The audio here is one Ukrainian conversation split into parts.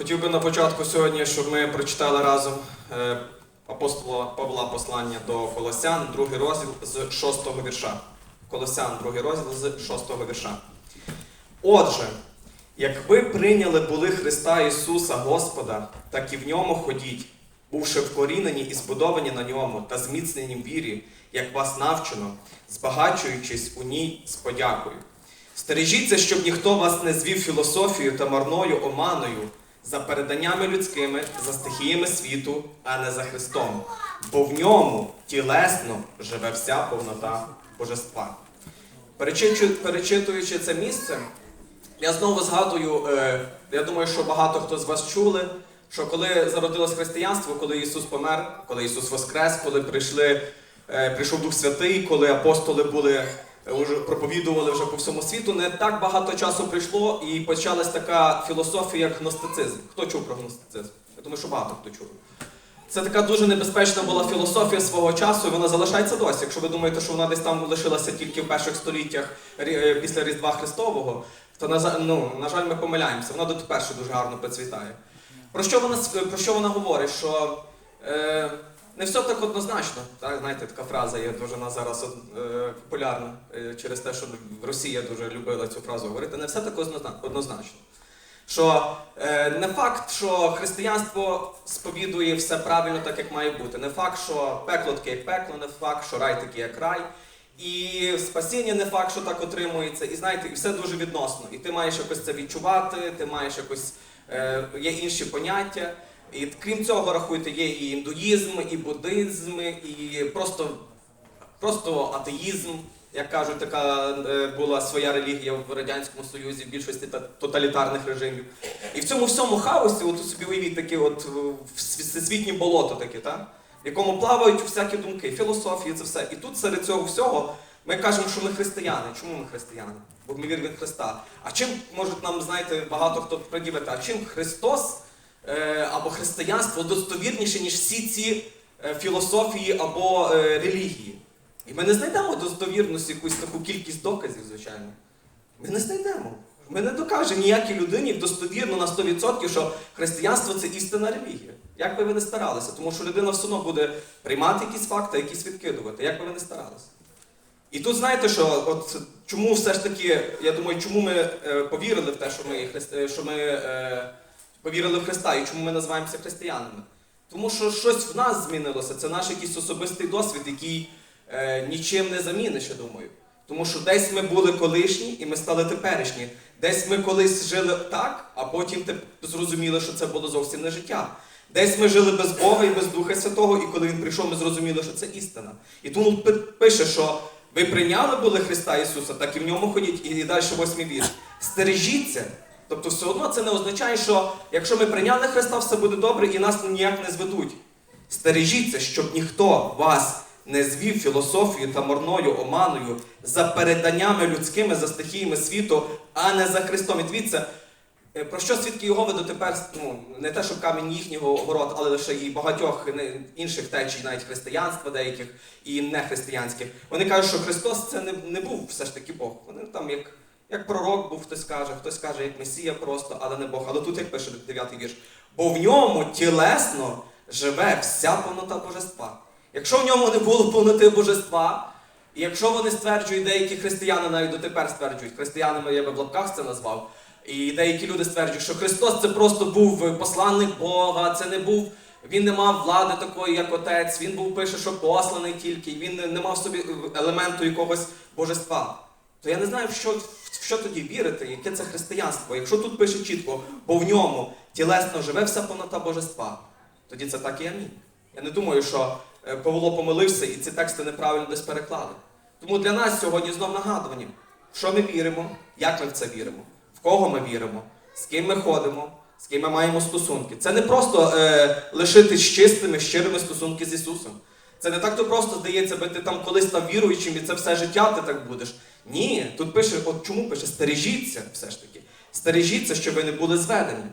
Хотів би на початку сьогодні, щоб ми прочитали разом е, апостола Павла послання до Колосян, другий розділ з шостого вірша. Колосян, другий розділ з шостого вірша. Отже, як ви прийняли були Христа Ісуса Господа, так і в ньому ходіть, бувши вкорінені і збудовані на ньому та зміцнені в вірі, як вас навчено, збагачуючись у ній з подякою. Стережіться, щоб ніхто вас не звів філософією та марною оманою за переданнями людськими, за стихіями світу, а не за Христом, бо в ньому тілесно живе вся повнота божества. Перечитуючи це місце, я знову згадую, е, я думаю, що багато хто з вас чули, що коли зародилось християнство, коли Ісус помер, коли Ісус воскрес, коли прийшли, е, прийшов Дух Святий, коли апостоли були, е, уже проповідували вже по всьому світу, не так багато часу прийшло і почалась така філософія, як гностицизм. Хто чув про гностицизм? Я думаю, що багато хто чув. Це така дуже небезпечна була філософія свого часу, і вона залишається досі. Якщо ви думаєте, що вона десь там лишилася тільки в перших століттях е, після Різдва Христового, то ну, на жаль, ми помиляємося. Вона дотепер ще дуже гарно процвітає. Про що вона, про що вона говорить? Що е, не все так однозначно. Так, знаєте, така фраза є дуже вона зараз е, популярна е, через те, що Росія дуже любила цю фразу говорити. Не все так однозначно. Що е, не факт, що християнство сповідує все правильно так, як має бути. Не факт, що пекло таке, як пекло, не факт, що рай такий, як рай. І спасіння не факт, що так отримується. І знаєте, і все дуже відносно. І ти маєш якось це відчувати, ти маєш якось е, є інші поняття. І крім цього, рахуйте, є і індуїзм, і буддизм, і просто, просто атеїзм. Як кажуть, така е, була своя релігія в Радянському Союзі, в більшості тоталітарних режимів. І в цьому всьому хаосі, от собі уявіть таке от е, всесвітнє болото таке, так? в якому плавають всякі думки, філософії, це все. І тут серед цього всього ми кажемо, що ми християни. Чому ми християни? Бо ми віримо в Христа. А чим можуть нам, знаєте, багато хто приділити, а чим Христос або християнство достовірніше, ніж всі ці е, філософії або е, релігії? І ми не знайдемо достовірності якусь таку кількість доказів, звичайно. Ми не знайдемо. Ми не докажемо ніякій людині достовірно на 100%, що християнство це істинна релігія. Як би ви не старалися, тому що людина все одно буде приймати якісь факти, якісь відкидувати, як би ви не старалися. І тут знаєте, що от чому все ж таки, я думаю, чому ми е, повірили в те, що ми, е, що ми е, повірили в Христа і чому ми називаємося християнами? Тому що щось в нас змінилося, це наш якийсь особистий досвід, який е, нічим не заміниш, я думаю. Тому що десь ми були колишні і ми стали теперішні. Десь ми колись жили так, а потім зрозуміли, що це було зовсім не життя. Десь ми жили без Бога і без Духа Святого, і коли Він прийшов, ми зрозуміли, що це істина. І тому пише, що ви прийняли були Христа Ісуса, так і в ньому ходіть, і далі восьмий вірш. Стережіться. Тобто, все одно це не означає, що якщо ми прийняли Христа, все буде добре і нас ніяк не зведуть. Стережіться, щоб ніхто вас не звів філософією та марною оманою за переданнями людськими, за стихіями світу, а не за Христом. І дивіться, е, про що свідки Єгови дотепер, ну, не те, що камінь їхнього город, але лише і багатьох інших течій, навіть християнства деяких і нехристиянських. Вони кажуть, що Христос це не, не був все ж таки Бог. Вони там як, як пророк був, хтось каже, хтось каже, як Месія просто, але не Бог. Але тут як пише 9 вірш, бо в ньому тілесно живе вся повнота божества. Якщо в ньому не було повноти божества, і якщо вони стверджують, деякі християни навіть дотепер стверджують, християнами я би в лапках це назвав, і деякі люди стверджують, що Христос це просто був посланник Бога, це не був, він не мав влади такої, як отець, він був пише, що посланий тільки, він не- мав собі елементу якогось божества. То я не знаю, в що, в що тоді вірити, яке це християнство. Якщо тут пише чітко, бо в ньому тілесно живе вся повнота божества, тоді це так і амінь. Я не думаю, що е, Павло помилився і ці тексти неправильно десь переклали. Тому для нас сьогодні знов нагадування, в що ми віримо, як ми в це віримо, в кого ми віримо, з ким ми ходимо, з ким ми маємо стосунки. Це не просто е, лишитись чистими, щирими стосунки з Ісусом. Це не так то просто здається, би ти там колись став віруючим і це все життя ти так будеш. Ні, тут пише, от чому пише, стережіться все ж таки. Стережіться, щоб ви не були зведені.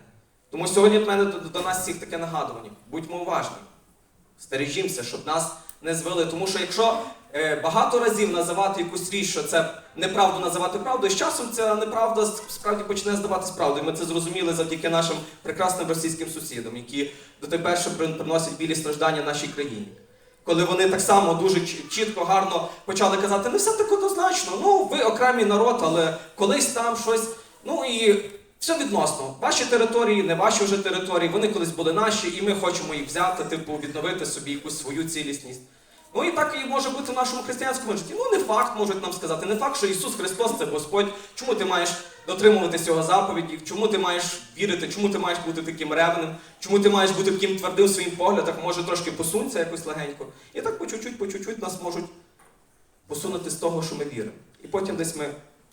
Тому сьогодні в мене до, до нас всіх таке нагадування. Будьмо уважні. Стережімося, щоб нас не звели. Тому що якщо е, багато разів називати якусь річ, що це неправду називати правдою, з часом ця неправда справді почне здаватись правдою. Ми це зрозуміли завдяки нашим прекрасним російським сусідам, які дотепер приносять білі страждання нашій країні. Коли вони так само дуже чітко, гарно почали казати, не все так однозначно, ну ви окремий народ, але колись там щось. Ну і все відносно. Ваші території, не ваші вже території, вони колись були наші, і ми хочемо їх взяти, типу, відновити собі якусь свою цілісність. Ну і так і може бути в нашому християнському житті. Ну не факт можуть нам сказати, не факт, що Ісус Христос це Господь. Чому ти маєш дотримуватися його заповідів? Чому ти маєш вірити? Чому ти маєш бути таким ревним? Чому ти маєш бути таким твердим своїм поглядах? Може трошки посунься якось легенько. І так по чуть-чуть, по чуть-чуть нас можуть посунути з того, що ми віримо. І потім десь ми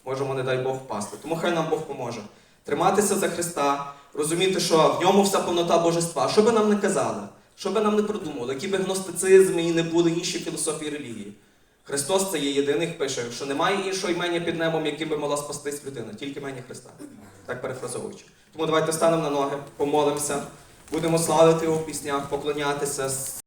можемо, не дай Бог, впасти. Тому хай нам Бог поможе. Триматися за Христа, розуміти, що в ньому вся повнота божества. Що би нам не казали, що би нам не придумали, які би гностицизми і не були інші філософії релігії. Христос це є єдиний, пише, що немає іншого імення під небом, яким би могла спастись людина, тільки імення Христа. Так перефразовуючи. Тому давайте станемо на ноги, помолимося, будемо славити його в піснях, поклонятися.